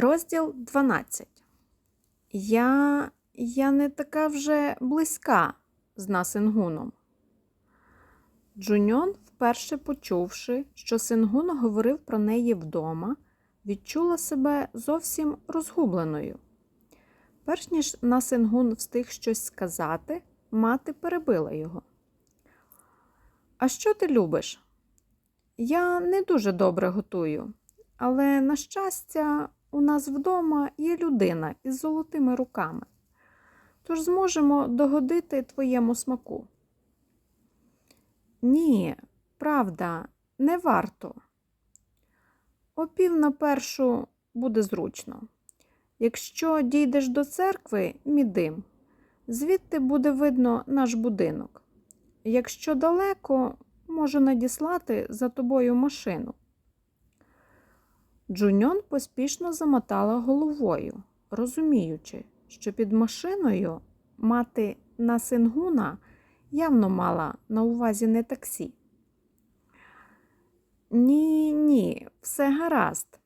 Розділ 12. Я. я не така вже близька з Насингуном. Джуньон, вперше почувши, що Сингун говорив про неї вдома, відчула себе зовсім розгубленою. Перш ніж Насингун встиг щось сказати, мати перебила його. А що ти любиш? Я не дуже добре готую, але, на щастя, у нас вдома є людина із золотими руками, тож зможемо догодити твоєму смаку. Ні, правда, не варто. О пів на першу буде зручно. Якщо дійдеш до церкви, мідим, звідти буде видно наш будинок. Якщо далеко, можу надіслати за тобою машину. Джуньон поспішно замотала головою, розуміючи, що під машиною мати Насингуна явно мала на увазі не таксі. Ні, ні, все гаразд.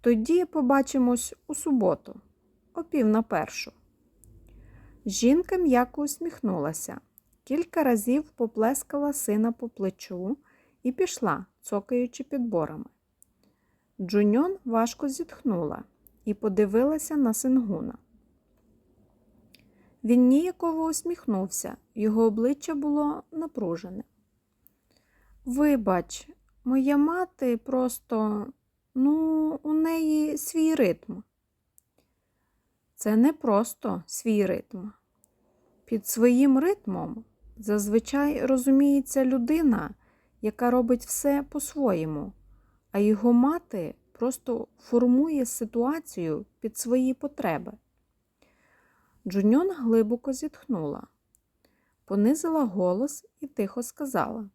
Тоді побачимось у суботу, о пів на першу. Жінка м'яко усміхнулася, кілька разів поплескала сина по плечу і пішла, цокаючи підборами. Джуньон важко зітхнула і подивилася на Сингуна. Він ніяково усміхнувся, його обличчя було напружене. Вибач, моя мати просто, ну, у неї свій ритм. Це не просто свій ритм. Під своїм ритмом зазвичай розуміється людина, яка робить все по-своєму, а його мати просто формує ситуацію під свої потреби. Джуньон глибоко зітхнула, понизила голос і тихо сказала: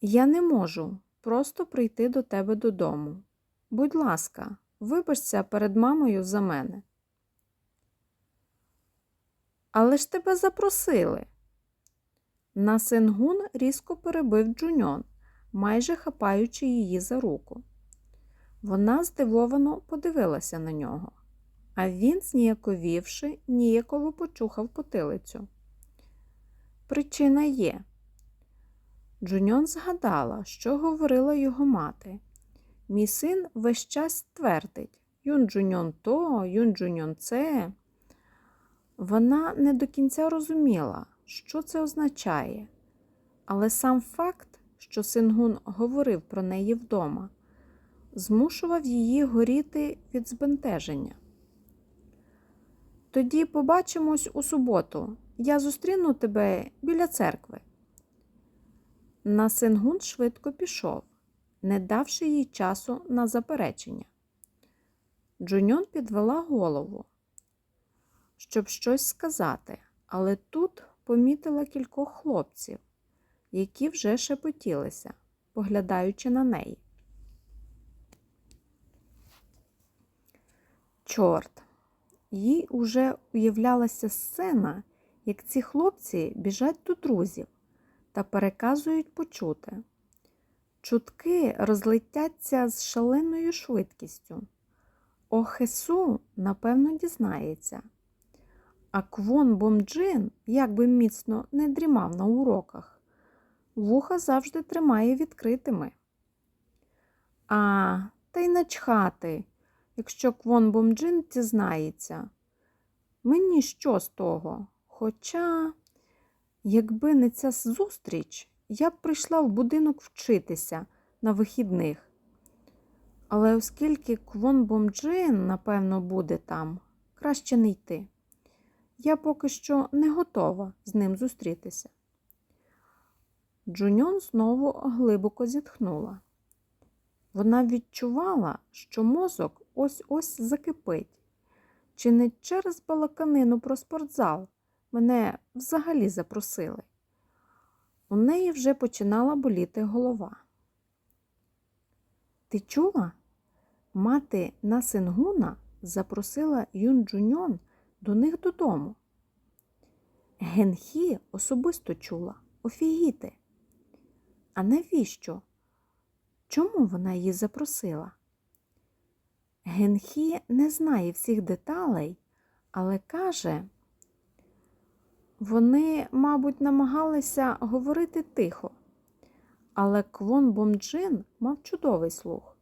Я не можу просто прийти до тебе додому. Будь ласка, вибачся перед мамою за мене. Але ж тебе запросили. Насингун різко перебив Джуньон, майже хапаючи її за руку. Вона здивовано подивилася на нього, а він, зніяковівши, ніяково почухав потилицю. Причина є. Джуньон згадала, що говорила його мати. Мій син весь час твердить Юн Джуньон то, Юн Джуньон це. Вона не до кінця розуміла, що це означає, але сам факт, що Сингун говорив про неї вдома, змушував її горіти від збентеження. Тоді побачимось у суботу. Я зустріну тебе біля церкви. На Сингун швидко пішов, не давши їй часу на заперечення. Джуньон підвела голову, щоб щось сказати, але тут помітила кількох хлопців, які вже шепотілися, поглядаючи на неї. Чорт, їй уже уявлялася сцена, як ці хлопці біжать до друзів та переказують почуте. Чутки розлетяться з шаленою швидкістю. Охесу, напевно, дізнається. А Квон Бомджин, як би міцно не дрімав на уроках, вуха завжди тримає відкритими. А, та й начхати, якщо Квон Бомджин дізнається. Мені що з того? Хоча, якби не ця зустріч, я б прийшла в будинок вчитися на вихідних. Але оскільки Квон Бомджин, напевно, буде там, краще не йти. Я поки що не готова з ним зустрітися. Джуньон знову глибоко зітхнула. Вона відчувала, що мозок ось ось закипить. Чи не через балаканину про спортзал мене взагалі запросили? У неї вже починала боліти голова. Ти чула? Мати Насингуна запросила Юн Джуньон до них додому. Генхі особисто чула офігіти. А навіщо? Чому вона її запросила? Генхі не знає всіх деталей, але каже, вони, мабуть, намагалися говорити тихо, але Квон Бомджин мав чудовий слух.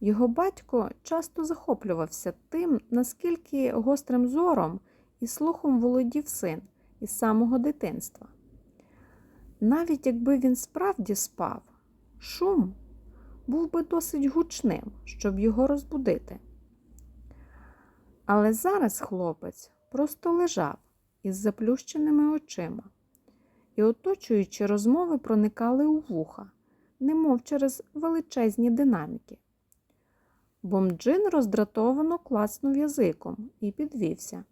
Його батько часто захоплювався тим, наскільки гострим зором і слухом володів син із самого дитинства. Навіть якби він справді спав, шум був би досить гучним, щоб його розбудити. Але зараз хлопець просто лежав із заплющеними очима, і оточуючі розмови проникали у вуха, немов через величезні динаміки. Бомджин роздратовано класнув язиком і підвівся.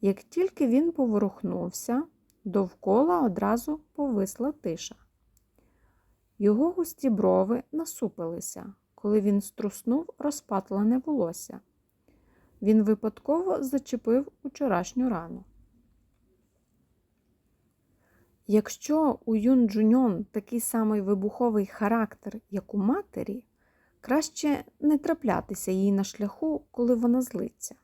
Як тільки він поворухнувся, довкола одразу повисла тиша. Його густі брови насупилися, коли він струснув розпатлене волосся. Він випадково зачепив учорашню рану. Якщо у Юн Джуньон такий самий вибуховий характер, як у матері, краще не траплятися їй на шляху, коли вона злиться.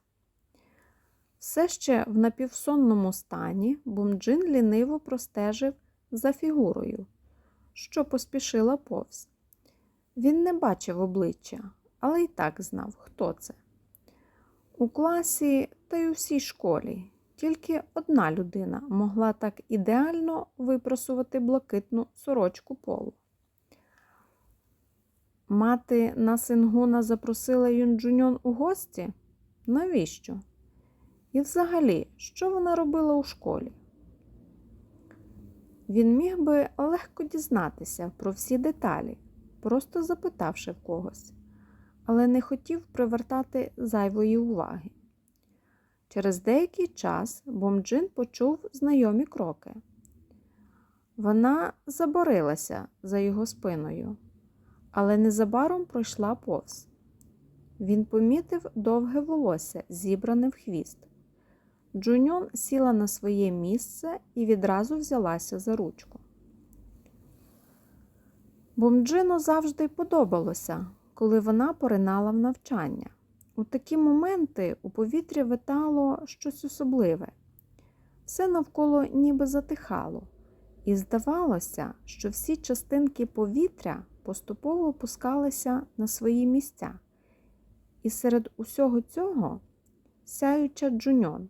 Все ще в напівсонному стані Бумджин ліниво простежив за фігурою, що поспішила повз. Він не бачив обличчя, але й так знав, хто це. У класі та й у всій школі тільки одна людина могла так ідеально випросувати блакитну сорочку полу. Мати на Сингуна запросила Юнджуньон у гості? Навіщо? І взагалі, що вона робила у школі? Він міг би легко дізнатися про всі деталі, просто запитавши в когось, але не хотів привертати зайвої уваги. Через деякий час Бомджин почув знайомі кроки. Вона заборилася за його спиною, але незабаром пройшла повз. Він помітив довге волосся, зібране в хвіст. Джуньон сіла на своє місце і відразу взялася за ручку. Бомджину завжди подобалося, коли вона поринала в навчання. У такі моменти у повітрі витало щось особливе. Все навколо ніби затихало, і здавалося, що всі частинки повітря поступово опускалися на свої місця. І серед усього цього сяюча джуньон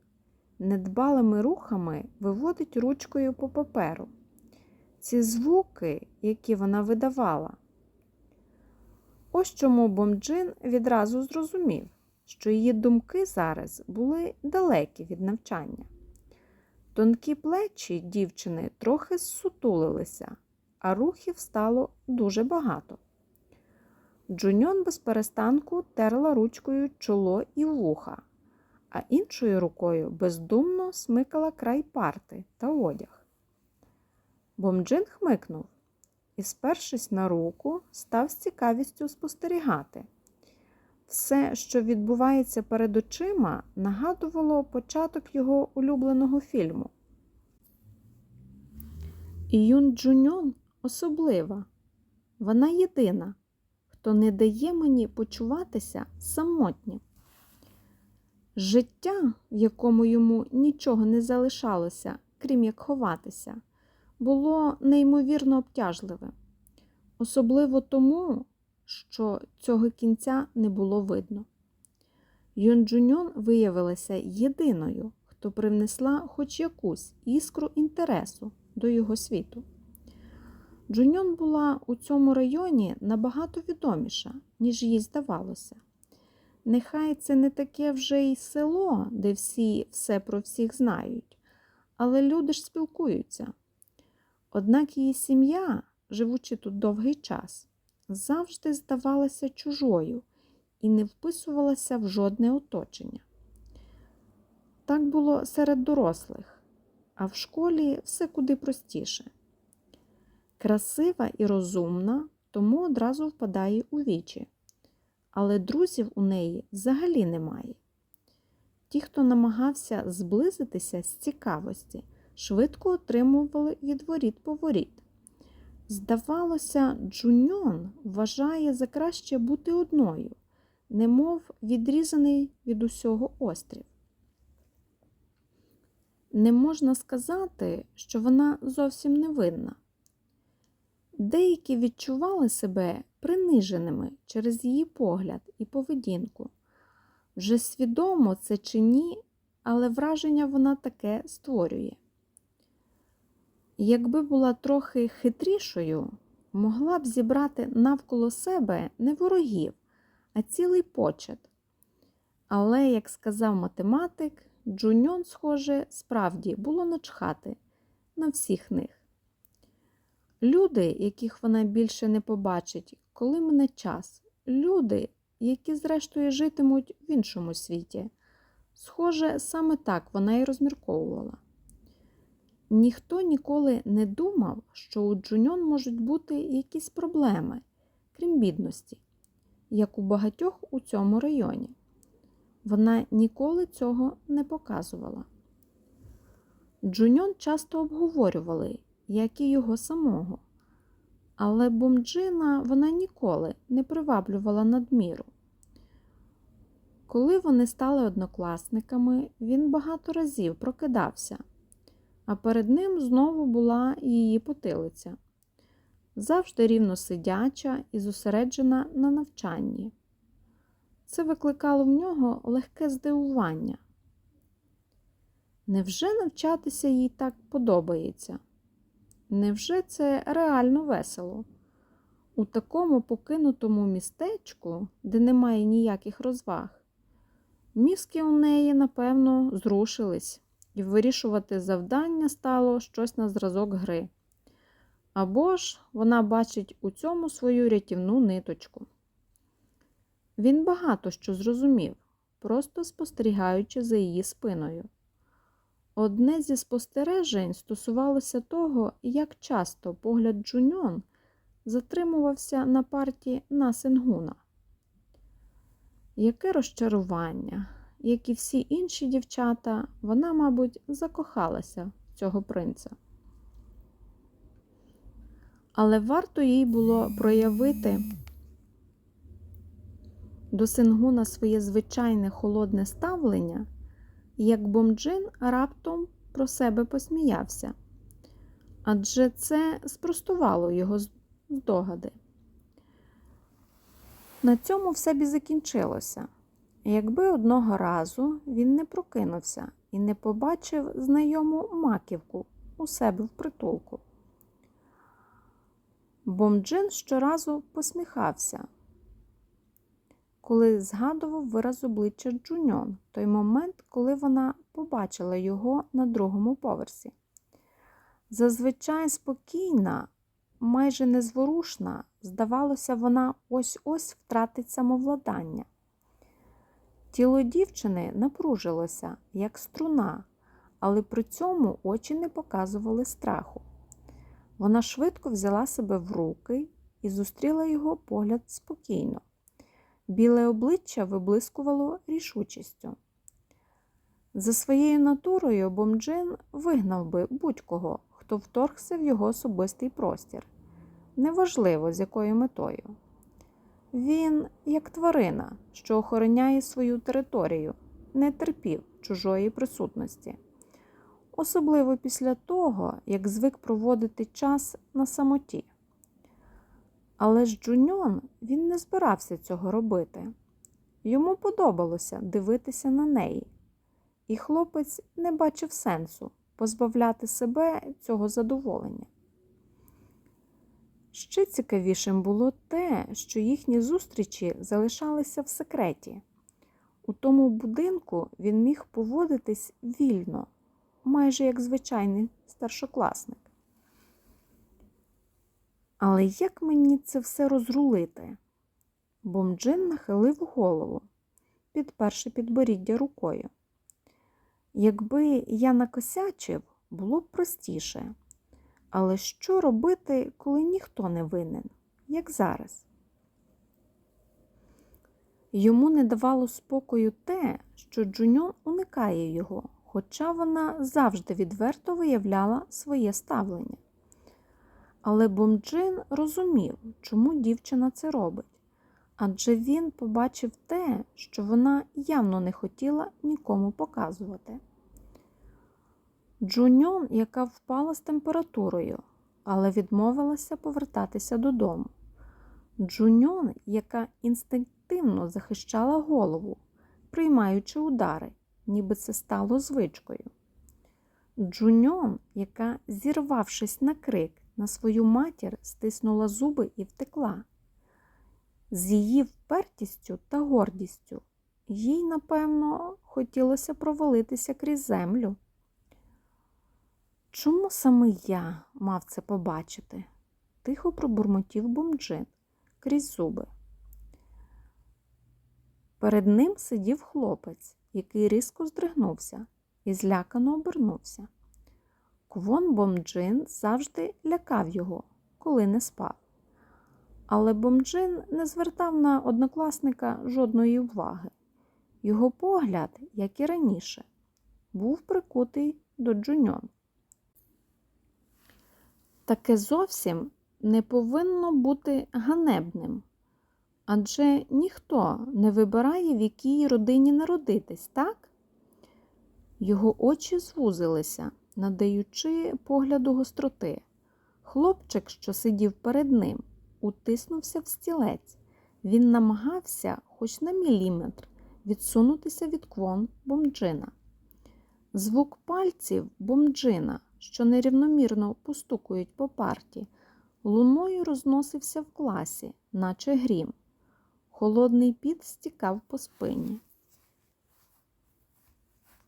недбалими рухами виводить ручкою по паперу. Ці звуки, які вона видавала. Ось чому Бомджин відразу зрозумів, що її думки зараз були далекі від навчання. Тонкі плечі дівчини трохи зсутулилися, а рухів стало дуже багато. Джуньон без перестанку терла ручкою чоло і вуха, а іншою рукою бездумно смикала край парти та одяг. Бомджин хмикнув і, спершись на руку, став з цікавістю спостерігати. Все, що відбувається перед очима, нагадувало початок його улюбленого фільму. Юн Джуньон особлива. Вона єдина, хто не дає мені почуватися самотнім. Життя, в якому йому нічого не залишалося, крім як ховатися, було неймовірно обтяжливим, особливо тому, що цього кінця не було видно. Юнджуньон виявилася єдиною, хто привнесла хоч якусь іскру інтересу до його світу. Джуньон була у цьому районі набагато відоміша, ніж їй здавалося. Нехай це не таке вже й село, де всі все про всіх знають, але люди ж спілкуються. Однак її сім'я, живучи тут довгий час, завжди здавалася чужою і не вписувалася в жодне оточення. Так було серед дорослих, а в школі все куди простіше. Красива і розумна, тому одразу впадає у вічі, але друзів у неї взагалі немає. Ті, хто намагався зблизитися з цікавості, швидко отримували відворіт поворіт. Здавалося, Джуньон вважає за краще бути одною, немов відрізаний від усього острів. Не можна сказати, що вона зовсім невинна. Деякі відчували себе приниженими через її погляд і поведінку. Вже свідомо це чи ні, але враження вона таке створює. Якби була трохи хитрішою, могла б зібрати навколо себе не ворогів, а цілий почет. Але, як сказав математик, Джуньон, схоже, справді було начхати на всіх них. Люди, яких вона більше не побачить, коли мине час, люди, які, зрештою, житимуть в іншому світі. Схоже, саме так вона і розмірковувала. Ніхто ніколи не думав, що у Джуньон можуть бути якісь проблеми, крім бідності, як у багатьох у цьому районі. Вона ніколи цього не показувала. Джуньон часто обговорювали, як і його самого, але бомджина вона ніколи не приваблювала надміру. Коли вони стали однокласниками, він багато разів прокидався, а перед ним знову була її потилиця, завжди рівно сидяча і зосереджена на навчанні. Це викликало в нього легке здивування. Невже навчатися їй так подобається? Невже це реально весело? У такому покинутому містечку, де немає ніяких розваг, мізки у неї, напевно, зрушились, і вирішувати завдання стало щось на зразок гри. Або ж вона бачить у цьому свою рятівну ниточку. Він багато що зрозумів, просто спостерігаючи за її спиною. Одне зі спостережень стосувалося того, як часто погляд Джуньон затримувався на парті Насингуна. Яке розчарування, як і всі інші дівчата, вона, мабуть, закохалася в цього принца. Але варто їй було проявити до Сингуна своє звичайне холодне ставлення, як Бомджин раптом про себе посміявся, адже це спростувало його здогади. На цьому все б і закінчилося. Якби одного разу він не прокинувся і не побачив знайому маківку у себе в притулку. Бомджин щоразу посміхався, коли згадував вираз обличчя Джуньон, той момент, коли вона побачила його на другому поверсі. Зазвичай спокійна, майже незворушна, здавалося, вона ось-ось втратить самовладання. Тіло дівчини напружилося, як струна, але при цьому очі не показували страху. Вона швидко взяла себе в руки і зустріла його погляд спокійно. Біле обличчя виблискувало рішучістю. За своєю натурою Бомджин вигнав би будь-кого, хто вторгся в його особистий простір, неважливо з якою метою. Він, як тварина, що охороняє свою територію, не терпів чужої присутності, особливо після того, як звик проводити час на самоті. Але ж Джуньон він не збирався цього робити. Йому подобалося дивитися на неї, і хлопець не бачив сенсу позбавляти себе цього задоволення. Ще цікавішим було те, що їхні зустрічі залишалися в секреті. У тому будинку він міг поводитись вільно, майже як звичайний старшокласник. Але як мені це все розрулити? Бомджин нахилив голову, підперши підборіддя рукою. Якби я накосячив, було б простіше. Але що робити, коли ніхто не винен, як зараз? Йому не давало спокою те, що Джуньон уникає його, хоча вона завжди відверто виявляла своє ставлення. Але Бомджин розумів, чому дівчина це робить, адже він побачив те, що вона явно не хотіла нікому показувати. Джуньон, яка впала з температурою, але відмовилася повертатися додому. Джуньон, яка інстинктивно захищала голову, приймаючи удари, ніби це стало звичкою. Джуньон, яка, зірвавшись на крик, на свою матір стиснула зуби і втекла. З її впертістю та гордістю їй, напевно, хотілося провалитися крізь землю. Чому саме я мав це побачити? тихо пробурмотів бомджин крізь зуби. Перед ним сидів хлопець, який різко здригнувся і злякано обернувся. Квон Бомджин завжди лякав його, коли не спав. Але Бомджин не звертав на однокласника жодної уваги. Його погляд, як і раніше, був прикутий до Джуньон. Таке зовсім не повинно бути ганебним, адже ніхто не вибирає, в якій родині народитись, так? Його очі звузилися, надаючи погляду гостроти. Хлопчик, що сидів перед ним, утиснувся в стілець. Він намагався, хоч на міліметр, відсунутися від квон бомджина. Звук пальців бомджина, що нерівномірно постукують по парті, луною розносився в класі, наче грім. Холодний піт стікав по спині.